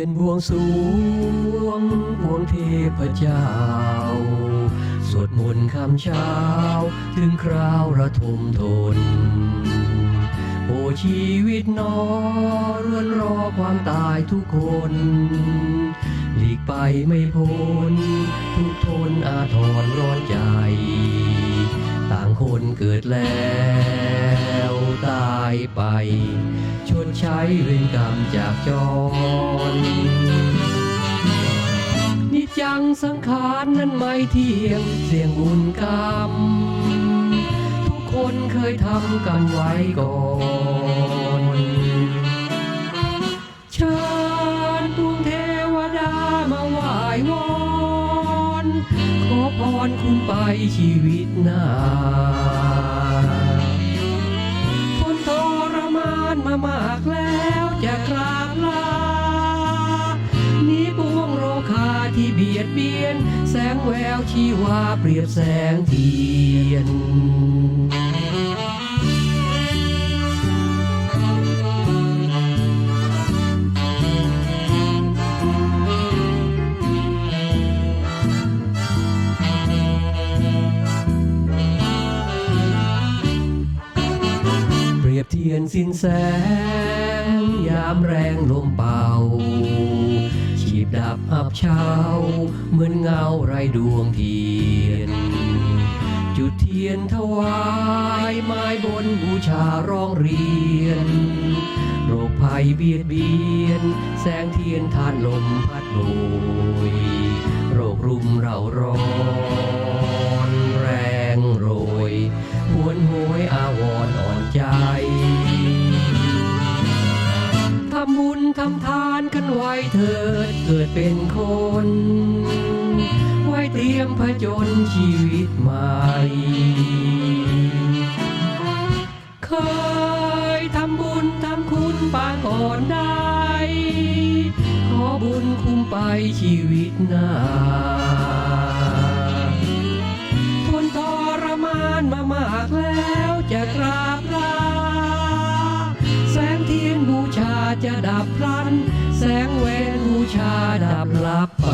ยนบวงสวงบวงเทพเจ้า สวดมนต์คำเช้า ถึงคราวระทมทน โอ้ชีวิตนอรวนรอความตายทุกคน หลีกไปไม่พ้น ทุกทนอาทรร้อนใจ ต่างคนเกิดแล้ว ไปชดใช้เวรกรรมจากจรนิจังสังขารนั้นไม่เที่ยงเสี่ยงบุญกรรม ทุกคนเคยทำกันไว้ก่อนเชิญดวงเทวดามาไหว้วอนขอพรคุณไปชีวิตหน้า มามากแล้วจะกราบลานี้ปวงโรคาที่เบียดเบียน แสงแววชีวาเปรียบแสงเทียน ทียนสินแสง ยามแรงลมเป่า ชีบดับอับเช้า เหมือนเงาไรดวงเทียน จุดเทียนถวายไม้บนบูชาร้องเรียน โรคภัยเบียดเบียน แสงเทียนทานลมพัดโบยโรครุมเราร้อน ทำทานกันไว้เถิดเกิดเป็นคน ไว้เตรียมผจญชีวิตใหม่เคยทำบุญทำคุณปางก่อนได้ ขอบุญคุ้มไปชีวิตหน้าทนทรมานมามากแล้วจะกราบลา จะดับพลัน แสงเวรบูชาดับลับไป